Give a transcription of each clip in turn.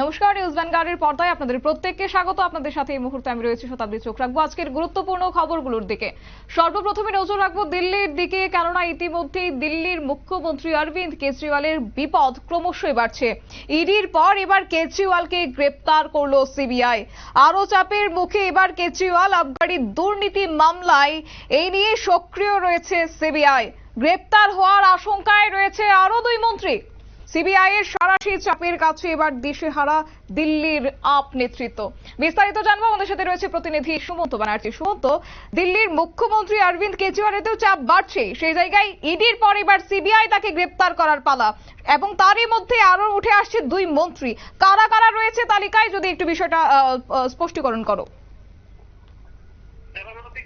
নমস্কার নিউজ ভ্যানগার্ডের পর্দায় আপনাদের প্রত্যেককে স্বাগত। আপনাদের সাথে এই মুহূর্তে আমি রয়েছি শতাব্দী চোখ রাখব। আজকের গুরুত্বপূর্ণ খবরগুলোর দিকে। সর্বপ্রথমে নজর রাখব দিল্লির দিকে, কেননা ইতিমধ্যেই দিল্লির মুখ্যমন্ত্রী অরবিন্দ কেজরিওয়ালের বিপদ ক্রমশই বাড়ছে। ইডির পর এবার কেজরিওয়ালকে গ্রেপ্তার করল সিবিআই। আরও চাপের মুখে এবার কেজরিওয়াল আবগারি দুর্নীতি মামলায়। এই নিয়ে সক্রিয় রয়েছে সিবিআই। গ্রেপ্তার হওয়ার আশঙ্কায় রয়েছে আরও দুই মন্ত্রী। সিবিআই এর সারাশি চাপের কাছে এবার দিশেহারা দিল্লির আপ নেতৃত্ব। বিস্তারিত জানব আমাদের সাথে রয়েছে প্রতিনিধি সুমন্ত ব্যানার্জি। সুমন্ত, দিল্লির মুখ্যমন্ত্রী অরবিন্দ কেজরিওয়ালেতেও চাপ বাড়ছে। সেই জায়গায় ইডির পর এবার সিবিআই তাকে গ্রেপ্তার করার পালা এবং তারই মধ্যে আরও উঠে আসছে দুই মন্ত্রী। কারা কারা রয়েছে তালিকায় যদি একটু বিষয়টা স্পষ্টীকরণ করো।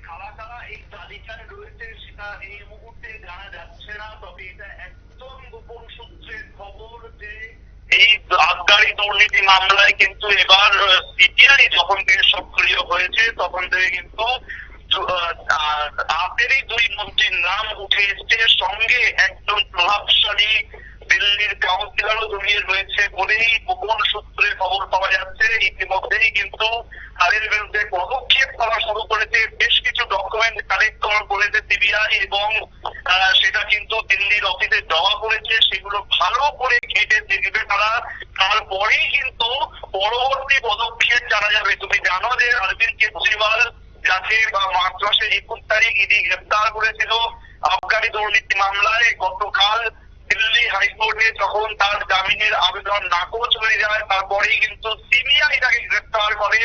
কারা কারা এই তালিকায় রয়েছে সেটা এই মুহূর্তে জানা যাচ্ছে না তবে এটা একদম গোপন সূত্রের খবর যে এই আবগারি দুর্নীতি মামলায় কিন্তু এবার সিবিআই যখন থেকে সক্রিয় হয়েছে, তখন থেকে কিন্তু আপেরই দুই মন্ত্রীর নাম উঠে এসছে। সঙ্গে একজন প্রভাবশালী দিল্লির কাউন্সিলরও জড়িয়ে রয়েছে বলেই গোপন সূত্রে খবর পাওয়া যাচ্ছে। ইতিমধ্যেই কিন্তু তাদের বিরুদ্ধে পদক্ষেপ করা শুরু করেছে। বেশ কিছু ডকুমেন্ট কালেক্ট করা করেছে সিবিআই এবং সেটা কিন্তু দিল্লির অফিসে জমা করেছে। সেগুলো ভালো করে ঘেটে দেখবে তারা। তারপরেই কিন্তু পরবর্তী পদক্ষেপ জানা যাবে। তুমি জানো যে অরবিন্দ কেজরিওয়াল যাকে মার্চ মাসের একুশ তারিখ ইডি গ্রেপ্তার করেছিল আবগারি দুর্নীতি মামলায়, গতকাল দিল্লি হাইকোর্টে যখন তার জামিনের আবেদন নাকচ হয়ে যায় তারপরেই কিন্তু সিবিআই তাকে গ্রেপ্তার করে।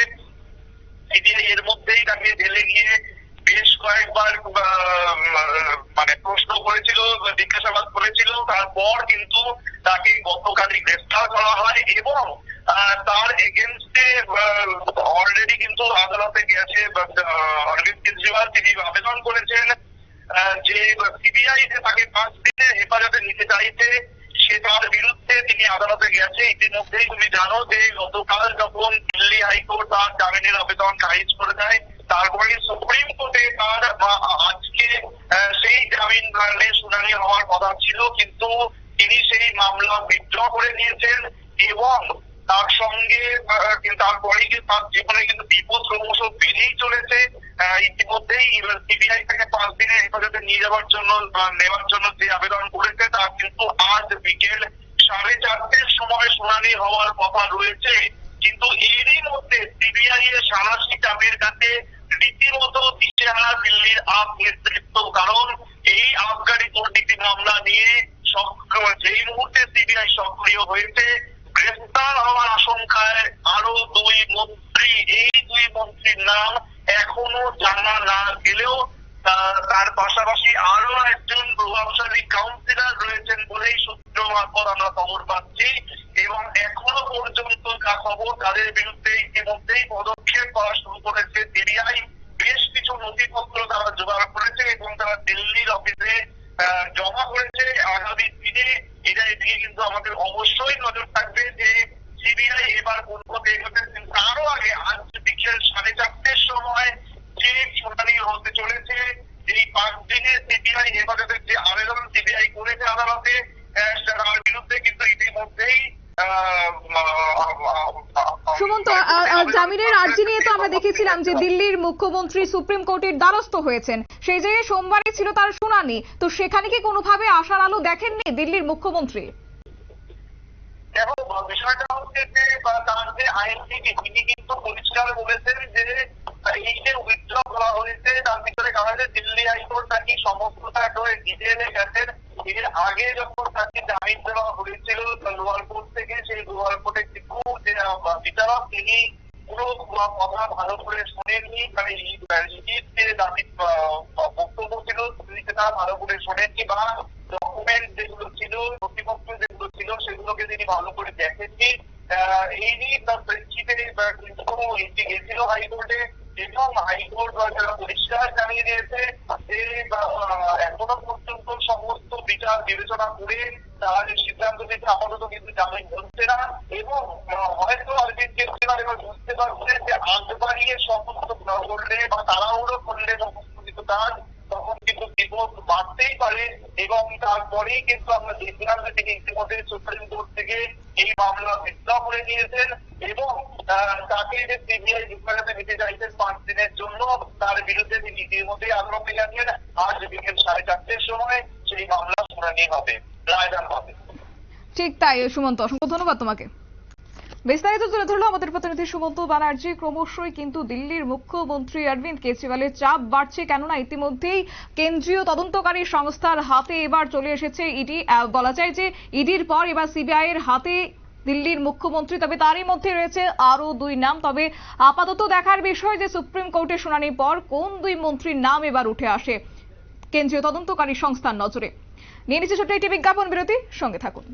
সিবিআই এর মধ্যেই তাকে জেলে গিয়ে বেশ কয়েকবার মানে প্রশ্ন করেছিল, জিজ্ঞাসাবাদ করেছিল, তারপর কিন্তু তাকে গতকালই গ্রেফতার করা হয় এবং তার এগেনস্টে অলরেডি কিন্তু আদালতে গেছে অরবিন্দ কেজরিওয়াল তিনি আবেদন করেছেন যে সিবিআই যে তাকে পাঁচ দিনে হেফাজতে নিতে চাইছে, সে তার বিরুদ্ধে তিনি আদালতে গেছে। ইতিমধ্যেই তুমি জানো যে গতকাল যখন দিল্লি হাইকোর্ট তার জামিনের আবেদন খারিজ করে দেয় তারপরে সুপ্রিম কথা ছিল কিন্তু তিনি সেই মামলা বিদ্রোহ করে নিয়েছেন এবং তার সঙ্গে আহ, কিন্তু তার জীবনে কিন্তু বিপদ ক্রমশ বেড়েই চলেছে। ইতিমধ্যেই সিবিআই থেকে পাঁচ দিনের হেফাজতে নিয়ে যাওয়ার জন্য নেওয়ার জন্য যে আবেদন করেছে তা কিন্তু আজ বিকেল সাড়ে চারটের সময় শুনানি হওয়ার কথা রয়েছে। কিন্তু এরই মধ্যে সিবিআই এর সারাশি চাপের কাছে রীতিমতো দিশেহারা দিল্লির আপ নেতৃত্ব কারণ মামলা নিয়ে সক্রিয় যেই মুহূর্তে সিবিআই সক্রিয় হয়েছে। গ্রেফতার হওয়ার আশঙ্কায় আরও দুই মন্ত্রী, এই দুই মন্ত্রীর নাম এখনও জানা না গেলেও তার পাশাপাশি আরও একজন প্রভাবশালী কাউন্সিলর রয়েছেন বলেই সূত্র মারফত আমরা খবর পাচ্ছি। এবং এখনও পর্যন্ত যা খবর, তাদের বিরুদ্ধে ইতিমধ্যেই পদক্ষেপ করা শুরু করেছে সিবিআই বেশ কিছু নথিপত্র তারা জোগাড় করেছে এবং তারা দিল্লির অফিসে আহ, জমা করেছে আগামী দিনে এটা এদিকে কিন্তু আমাদের অবশ্যই নজর থাকবে যে সিবিআই এবার কোন পথে এগোতে তারও আগে আজ বিকেল সাড়ে চারটের সময় যে শুনানি হতে চলেছে এই পাঁচ দিনের সিবিআই হেফাজতের যে আবেদন সিবিআই করেছে আদালতে তার বিরুদ্ধে কিন্তু ইতিমধ্যেই সুমন্ত জামিনের আর্জি নিয়ে তো আমরা দেখেছিলাম যে দিল্লির মুখ্যমন্ত্রী সুপ্রিম কোর্টের দ্বারস্থ হয়েছেন। সেই জায়গায় সোমবারে ছিল তার শুনানি তো সেখানে কি কোনোভাবে আশার আলো দেখেননি দিল্লির মুখ্যমন্ত্রী? বিষয়টা হচ্ছে যে তার যে আইনজীবী, তিনি কিন্তু পরিষ্কার বলেছেন যে, এই যে উইথড্র করা হয়েছে, তার ভিতরে কারণ দিল্লি হাইকোর্ট তাকে সমস্ত করে ডিটেলে গেছেন এর আগে যখন তাকে জামিন দেওয়া হয়েছিল লোয়ার থেকে, সেই লোয়ার কোর্টের কিন্তু যে বিচারক, তিনি পুরো কথা ভালো করে শোনেননি। মানে ইডির যে দাবি বক্তব্য ছিল, তিনি সেটা ভালো করে শোনেননি বা ডকুমেন্ট যেগুলো ছিল ছিল তিনি ভালো করে দেখেননি। এই নিয়ে তার প্রেক্ষিতে বা কিন্তু এটি গেছিল হাইকোর্টে এবং হাইকোর্ট বা যারা পরিষ্কার জানিয়ে দিয়েছে যে এখনও পর্যন্ত সমস্ত বিচার বিবেচনা করে তারা যে সিদ্ধান্ত নিতে আপাতত কিন্তু জামিন হচ্ছে না এবং হয়তো অরবিন্দ কেজরিওয়াল এবার বুঝতে পারছে যে আগ বাড়িয়ে সমস্ত করলে বা তাড়াহুড়ো করলে সমস্ত কিছু কাজ তখন কিন্তু বিপদ বাড়তেই পারে এবং তারপরেই কিন্তু আমরা দেখলাম যে তিনি ইতিমধ্যে সুপ্রিম কোর্ট থেকে এই মামলা বিদ্যা করে নিয়েছেন এবং তাকে যে সিবিআই হেফাজতে নিতে চাইছেন পাঁচ দিনের জন্য, তার বিরুদ্ধে তিনি ইতিমধ্যেই আগ্রহ জানিয়েছেন। আজ বিকেল সাড়ে চারটের সময় সেই মামলা শুনানি হবে রায়দান হবে। ঠিক তাই, সুমন্ত, অসংখ্য ধন্যবাদ তোমাকে। বিস্তারিত তুলে ধরলো আমাদের প্রতিনিধি সুমন্ত ব্যানার্জি। ক্রমশই কিন্তু দিল্লির মুখ্যমন্ত্রী অরবিন্দ কেজরিওয়ালের চাপ বাড়ছে কেননা ইতিমধ্যেই কেন্দ্রীয় তদন্তকারী সংস্থার হাতে এবার চলে এসেছে ইডি। বলা যায় যে ইডির পর এবার সিবিআই এর হাতে দিল্লির মুখ্যমন্ত্রী, তবে তারই মধ্যে রয়েছে আরও দুই নাম। তবে আপাতত দেখার বিষয় যে সুপ্রিম কোর্টে শুনানির পর কোন দুই মন্ত্রীর নাম এবার উঠে আসে কেন্দ্রীয় তদন্তকারী সংস্থার নজরে। নিয়ে নিচ্ছে ছোট্ট একটি বিজ্ঞাপন বিরতি, সঙ্গে থাকুন।